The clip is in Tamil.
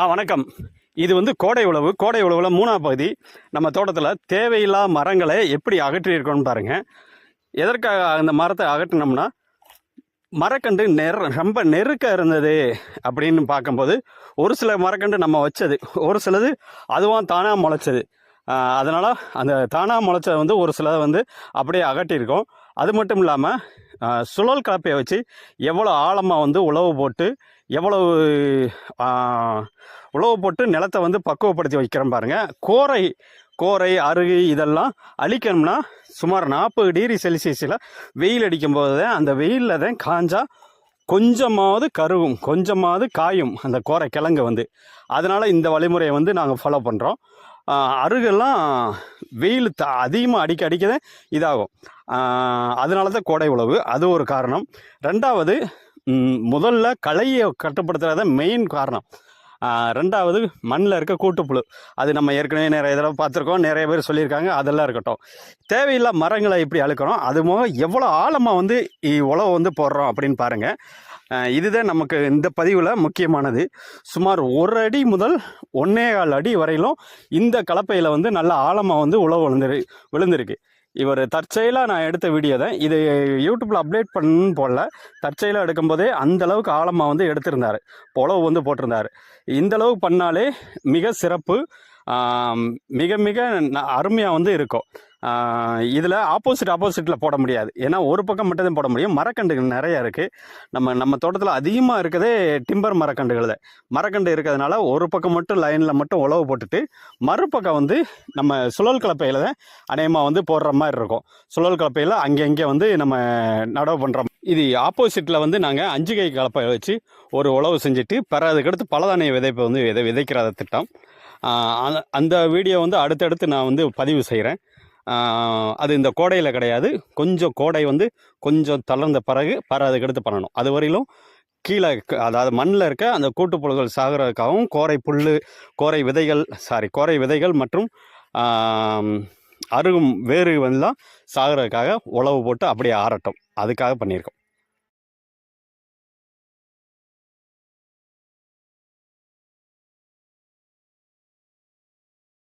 ஆ வணக்கம். இது வந்து கோடை உழவு. கோடை உழவில் மூணாவது பகுதி. நம்ம தோட்டத்தில் தேவையில்லா மரங்களை எப்படி அகற்றியிருக்கோம்னு பாருங்கள் எதற்காக அந்த மரத்தை அகற்றினோம்னா மரக்கன்று நெர் ரொம்ப நெருக்க இருந்தது அப்படின்னு பார்க்கும்போது ஒரு சில மரக்கன்று நம்ம வச்சது ஒரு சிலது அதுவும் தானாக முளைச்சது. அதனால் அந்த தானாக முளைச்சதை வந்து ஒரு சிலதை வந்து அப்படியே அகட்டியிருக்கோம் அது மட்டும் இல்லாமல் சுழல் கலப்பையை வச்சு எவ்வளோ ஆழமாக வந்து உழவு போட்டு எவ்வளவு உழவு போட்டு நிலத்தை வந்து பக்குவப்படுத்தி வைக்கிறோம் பாருங்கள் கோரை கோரை அருகு இதெல்லாம் அழிக்கணும்னா சுமார் நாற்பது டிகிரி செல்சியஸில் வெயில் அடிக்கும் போது தான் அந்த வெயிலில் தான் காஞ்சா கொஞ்சமாவது கருகும் கொஞ்சமாவது காயும் அந்த கோரை கிழங்கு வந்து. அதனால் இந்த வழிமுறையை வந்து நாங்கள் ஃபாலோ பண்ணுறோம் அருகெல்லாம் வெயில் த அதிகமாக அடிக்க அடிக்க இதாகும். அதனால தான் கோடை உழவு. அது ஒரு காரணம். ரெண்டாவது முதல்ல களையை கட்டுப்படுத்துறது மெயின் காரணம். ரெண்டாவது மண்ணில் இருக்க கூட்டுப்புழு. அது நம்ம ஏற்கனவே நிறைய தடவை பார்த்துருக்கோம். நிறைய பேர் சொல்லியிருக்காங்க. அதெல்லாம் இருக்கட்டும். தேவையில்லா மரங்களை எப்படி அழுக்கிறோம் அது மூலம் எவ்வளோ ஆழமாக வந்து உழவு வந்து போடுறோம் அப்படின்னு பாருங்கள் இதுதான் நமக்கு இந்த பதிவில் முக்கியமானது. சுமார் ஒரு அடி முதல் ஒன்னே கால் அடி வரையிலும் இந்த கலப்பையில் வந்து நல்ல ஆழமாக வந்து உழவு விழுந்துரு விழுந்திருக்கு. இவர் தற்செயலாக நான் எடுத்த வீடியோ தான். இது யூடியூப்பில் அப்டேட் பண்ணு போடல. தற்செயலாக எடுக்கும்போதே அந்தளவுக்கு ஆழமாக வந்து எடுத்திருந்தார். புலவு வந்து போட்டிருந்தார். இந்த அளவு பண்ணாலே மிக சிறப்பு. மிக மிக அருமையாக வந்து இருக்கும். இதில் ஆப்போசிட் ஆப்போசிட்டில் போட முடியாது. ஏன்னா ஒரு பக்கம் மட்டும்தான் போட முடியும். மரக்கண்டுகள் நிறையா இருக்குது நம்ம நம்ம தோட்டத்தில் அதிகமாக இருக்கிறதே டிம்பர் மரக்கண்டுகள் தான். மரக்கண்டு இருக்கிறதுனால ஒரு பக்கம் மட்டும் லைனில் மட்டும் உழவு போட்டுட்டு மறுபக்கம் வந்து நம்ம சுழல் கலப்பையில் தான் அநேகமாக வந்து போடுற மாதிரி இருக்கும். சுழல் கலப்பையில் அங்கே இங்கே வந்து நம்ம நடவு பண்ணுறோம் இது ஆப்போசிட்டில் வந்து நாங்கள் அஞ்சு கை கலப்பை வச்சு ஒரு உழவு செஞ்சுட்டு பிற அதுக்கடுத்து பலதானிய விதைப்பை வந்து விதை விதைக்கிற திட்டம். அந்த- வீடியோ வந்து அடுத்தடுத்து நான் வந்து பதிவு செய்கிறேன் அது இந்த கோடையில் கிடையாது. கொஞ்சம் கோடை வந்து கொஞ்சம் தளர்ந்த பிறகு பிற அதுக்கடுத்து பண்ணணும். அது வரையிலும் கீழே அதாவது மண்ணில் இருக்க அந்த கூட்டுப்புழுகள் சாகிறதுக்காகவும் கோரை புல் கோரை விதைகள் சாரி கோரை விதைகள் மற்றும் அருகும் வேறு தான் சாகிறதுக்காக உழவு போட்டு அப்படியே ஆறட்டும். அதுக்காக பண்ணியிருக்கோம்.